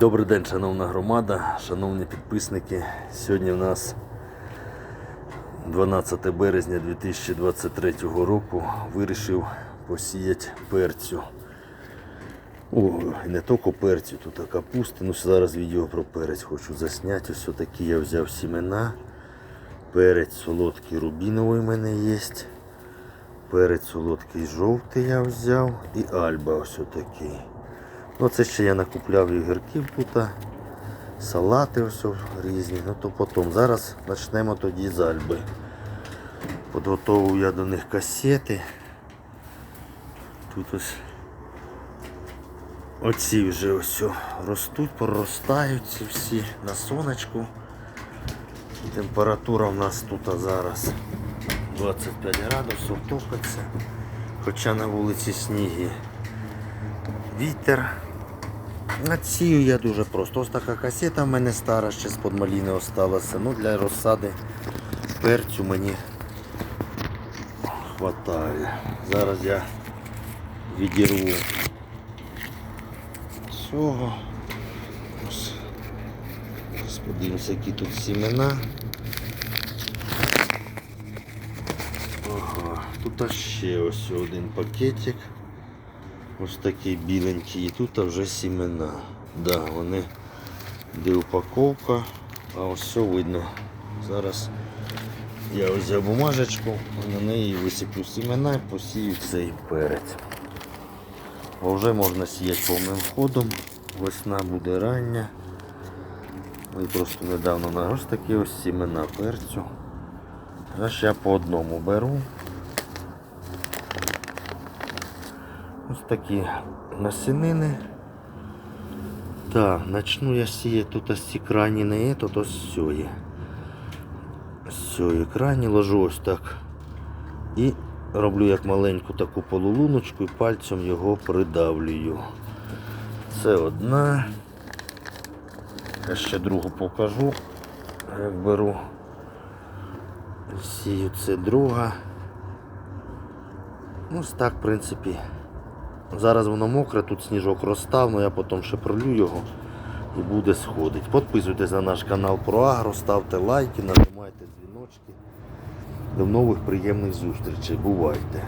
Добрий день, шановна громада, шановні підписники. Сьогодні в нас 12 березня 2023 року вирішив посіяти перцю. О, і не тільки перцю, тут і капусти. Ну, зараз відео про перець хочу засняти. Ось такі я взяв сімена. Перець солодкий рубіновий в мене є. Перець солодкий жовтий я взяв. І альба ось такий. Ну, це ще я накупляв і гірків тут, салати ось різні. Ну то потім. Зараз почнемо тоді з альби. Підготовив я до них касети. Тут ось оці вже ось ростуть, проростають всі на сонечку. Температура в нас тут зараз 25 градусів, топиться. Хоча на вулиці сніги. Вітер. Надсію я дуже просто. Ось така касета в мене стара, ще з подмаліни осталася. Ну для розсади перцю мені хватає. Зараз я відірву цього. Ось Подивимося, які тут сімена. Ага, тут ще ось один пакетик. Ось такий біленький. І тут вже сімена. Да, вони де упаковка, а ось все видно. Зараз я взяв бумажечку, на неї висиплю сімена і посію цей перець. Вже можна сіяти повним ходом. Весна буде рання. Ми просто недавно на такі ось сімена перцю. Зараз я по одному беру. Ось такі насінини. Так, начну я сіяти тут ось ці крайні не тут ось цієї. З цієї крайні ложу ось так. І роблю як маленьку таку полулуночку і пальцем його придавлюю. Це одна. Я ще другу покажу, як беру. Сію це друга. Ось так, в принципі. Зараз воно мокре, тут сніжок розстав, але я потім ще пролю його і буде сходити. Підписуйтесь на наш канал про Агро, ставте лайки, нажимайте дзвіночки. До нових приємних зустрічей. Бувайте!